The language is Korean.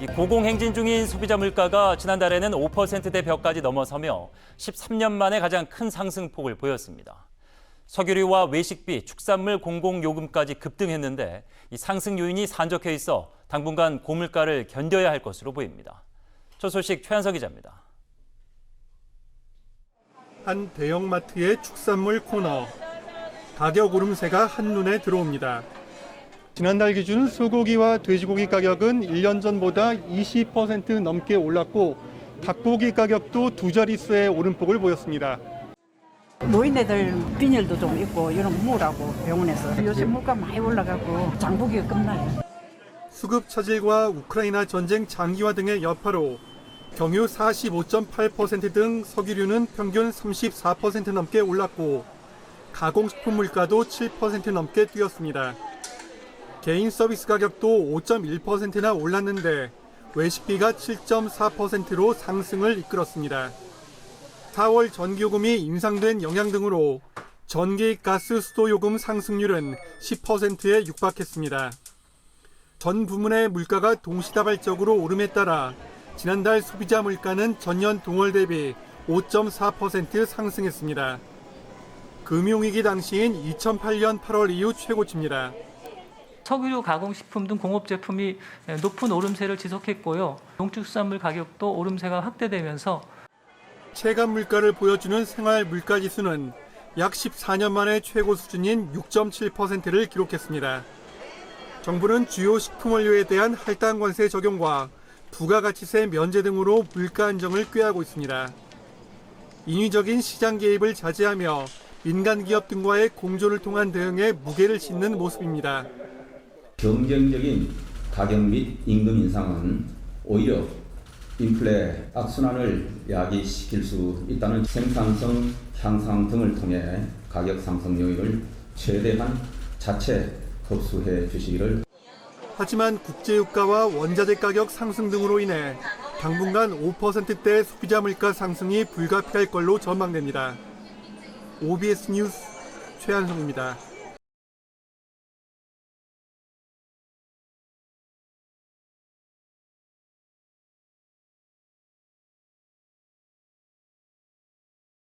이 고공행진 중인 소비자 물가가 지난달에는 5%대 벽까지 넘어서며 13년 만에 가장 큰 상승폭을 보였습니다. 석유류와 외식비, 축산물 공공요금까지 급등했는데 이 상승 요인이 산적해 있어 당분간 고물가를 견뎌야 할 것으로 보입니다. 첫 소식 최한석 기자입니다. 한 대형마트의 축산물 코너. 가격 오름세가 한눈에 들어옵니다. 지난달 기준 소고기와 돼지고기 가격은 1년 전보다 20% 넘게 올랐고 닭고기 가격도 두 자릿수의 오름폭을 보였습니다. 노인네들 빈혈도 좀 있고 이런 무라고 병원에서 요즘 물가 많이 올라가고 장보기가 끝나요. 수급 차질과 우크라이나 전쟁 장기화 등의 여파로 경유 45.8%등 석유류는 평균 34% 넘게 올랐고 가공식품 물가도 7% 넘게 뛰었습니다. 개인 서비스 가격도 5.1%나 올랐는데 외식비가 7.4%로 상승을 이끌었습니다. 4월 전기요금이 인상된 영향 등으로 전기 가스 수도 요금 상승률은 10%에 육박했습니다. 전 부문의 물가가 동시다발적으로 오름에 따라 지난달 소비자 물가는 전년 동월 대비 5.4% 상승했습니다. 금융위기 당시인 2008년 8월 이후 최고치입니다. 석유류 가공식품 등 공업 제품이 높은 오름세를 지속했고요. 농축수산물 가격도 오름세가 확대되면서 체감 물가를 보여주는 생활 물가 지수는 약 14년 만에 최고 수준인 6.7%를 기록했습니다. 정부는 주요 식품 원료에 대한 할당 관세 적용과 부가가치세 면제 등으로 물가 안정을 꾀하고 있습니다. 인위적인 시장 개입을 자제하며 민간 기업 등과의 공조를 통한 대응에 무게를 싣는 모습입니다. 경쟁적인 가격 및 임금 인상은 오히려 인플레 악순환을 야기시킬 수 있다는 생산성 향상 등을 통해 가격 상승 요인을 최대한 자체 흡수해 주시기를 하지만 국제유가와 원자재 가격 상승 등으로 인해 당분간 5%대 소비자 물가 상승이 불가피할 걸로 전망됩니다. OBS 뉴스 최한성입니다.